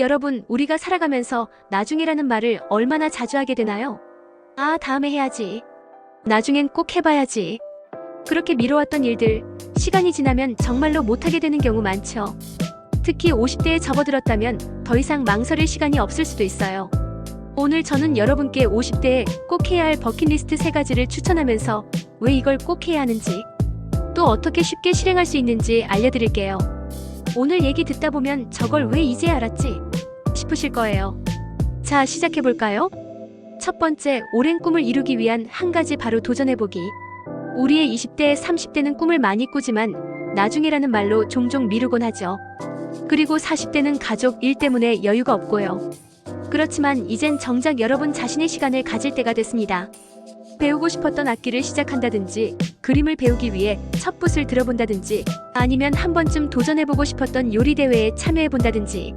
여러분, 우리가 살아가면서 나중에라는 말을 얼마나 자주 하게 되나요? 아, 다음에 해야지. 나중엔 꼭 해봐야지. 그렇게 미뤄왔던 일들, 시간이 지나면 정말로 못하게 되는 경우 많죠. 특히 50대에 접어들었다면 더 이상 망설일 시간이 없을 수도 있어요. 오늘 저는 여러분께 50대에 꼭 해야 할 버킷리스트 세 가지를 추천하면서 왜 이걸 꼭 해야 하는지, 또 어떻게 쉽게 실행할 수 있는지 알려드릴게요. 오늘 얘기 듣다 보면 저걸 왜 이제 알았지? 싶으실 거예요. 자, 시작해볼까요? 첫 번째, 오랜 꿈을 이루기 위한 한 가지 바로 도전해보기. 우리의 20대, 30대는 꿈을 많이 꾸지만 나중에라는 말로 종종 미루곤 하죠. 그리고 40대는 가족, 일 때문에 여유가 없고요. 그렇지만 이젠 정작 여러분 자신의 시간을 가질 때가 됐습니다. 배우고 싶었던 악기를 시작한다든지, 그림을 배우기 위해 첫 붓을 들어본다든지, 아니면 한 번쯤 도전해보고 싶었던 요리 대회에 참여해본다든지.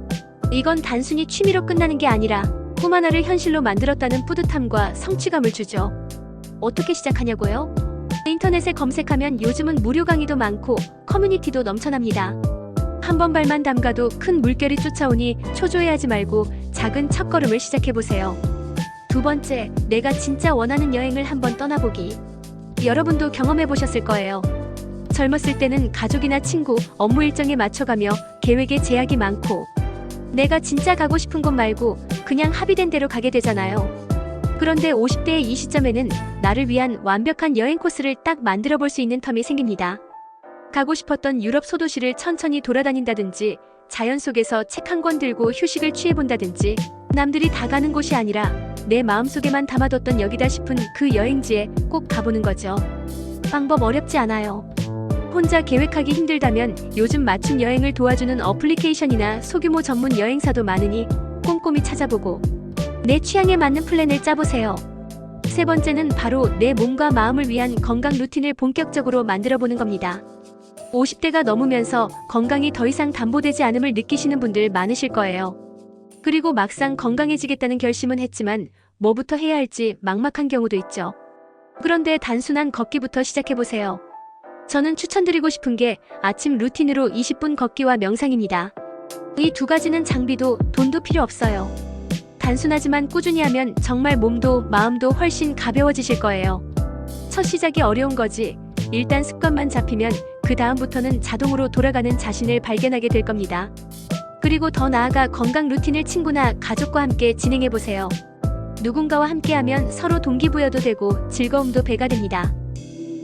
이건 단순히 취미로 끝나는 게 아니라 꿈 하나를 현실로 만들었다는 뿌듯함과 성취감을 주죠. 어떻게 시작하냐고요? 인터넷에 검색하면 요즘은 무료 강의도 많고 커뮤니티도 넘쳐납니다. 한 번 발만 담가도 큰 물결이 쫓아오니 초조해하지 말고 작은 첫걸음을 시작해보세요. 두 번째, 내가 진짜 원하는 여행을 한번 떠나보기. 여러분도 경험해보셨을 거예요. 젊었을 때는 가족이나 친구, 업무 일정에 맞춰가며 계획에 제약이 많고, 내가 진짜 가고 싶은 곳 말고 그냥 합의된 대로 가게 되잖아요. 그런데 50대의 이 시점에는 나를 위한 완벽한 여행 코스를 딱 만들어 볼 수 있는 텀이 생깁니다. 가고 싶었던 유럽 소도시를 천천히 돌아다닌다든지, 자연 속에서 책 한 권 들고 휴식을 취해본다든지, 남들이 다 가는 곳이 아니라 내 마음속에만 담아뒀던 여기다 싶은 그 여행지에 꼭 가보는 거죠. 방법 어렵지 않아요. 혼자 계획하기 힘들다면 요즘 맞춤 여행을 도와주는 어플리케이션이나 소규모 전문 여행사도 많으니 꼼꼼히 찾아보고 내 취향에 맞는 플랜을 짜보세요. 세 번째는 바로 내 몸과 마음을 위한 건강 루틴을 본격적으로 만들어 보는 겁니다. 50대가 넘으면서 건강이 더 이상 담보되지 않음을 느끼시는 분들 많으실 거예요. 그리고 막상 건강해지겠다는 결심은 했지만 뭐부터 해야 할지 막막한 경우도 있죠. 그런데 단순한 걷기부터 시작해보세요. 저는 추천드리고 싶은 게 아침 루틴으로 20분 걷기와 명상입니다. 이 두 가지는 장비도 돈도 필요 없어요. 단순하지만 꾸준히 하면 정말 몸도 마음도 훨씬 가벼워지실 거예요. 첫 시작이 어려운 거지. 일단 습관만 잡히면 그 다음부터는 자동으로 돌아가는 자신을 발견하게 될 겁니다. 그리고 더 나아가 건강 루틴을 친구나 가족과 함께 진행해 보세요. 누군가와 함께하면 서로 동기부여도 되고 즐거움도 배가 됩니다.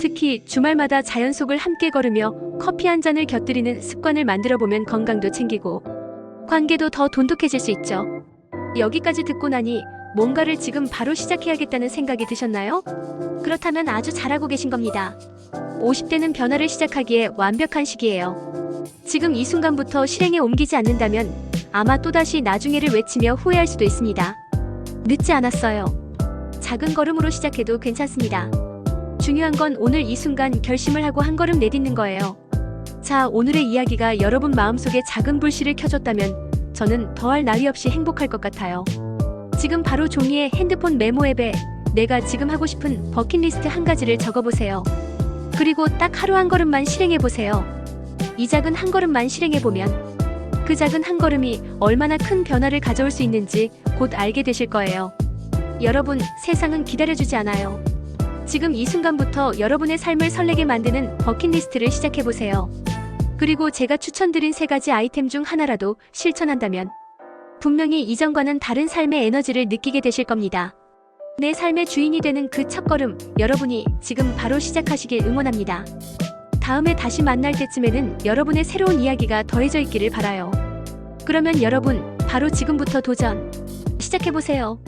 특히 주말마다 자연 속을 함께 걸으며 커피 한 잔을 곁들이는 습관을 만들어 보면 건강도 챙기고 관계도 더 돈독해질 수 있죠. 여기까지 듣고 나니 뭔가를 지금 바로 시작해야겠다는 생각이 드셨나요? 그렇다면 아주 잘하고 계신 겁니다. 50대는 변화를 시작하기에 완벽한 시기예요. 지금 이 순간부터 실행에 옮기지 않는다면 아마 또다시 나중에를 외치며 후회할 수도 있습니다. 늦지 않았어요. 작은 걸음으로 시작해도 괜찮습니다. 중요한 건 오늘 이 순간 결심을 하고 한 걸음 내딛는 거예요. 자, 오늘의 이야기가 여러분 마음속에 작은 불씨를 켜줬다면 저는 더할 나위 없이 행복할 것 같아요. 지금 바로 종이에 핸드폰 메모 앱에 내가 지금 하고 싶은 버킷리스트 한 가지를 적어보세요. 그리고 딱 하루 한 걸음만 실행해보세요. 이 작은 한 걸음만 실행해보면 그 작은 한 걸음이 얼마나 큰 변화를 가져올 수 있는지 곧 알게 되실 거예요. 여러분, 세상은 기다려주지 않아요. 지금 이 순간부터 여러분의 삶을 설레게 만드는 버킷리스트를 시작해보세요. 그리고 제가 추천드린 세 가지 아이템 중 하나라도 실천한다면 분명히 이전과는 다른 삶의 에너지를 느끼게 되실 겁니다. 내 삶의 주인이 되는 그 첫걸음, 여러분이 지금 바로 시작하시길 응원합니다. 다음에 다시 만날 때쯤에는 여러분의 새로운 이야기가 더해져 있기를 바라요. 그러면 여러분, 바로 지금부터 도전 시작해보세요.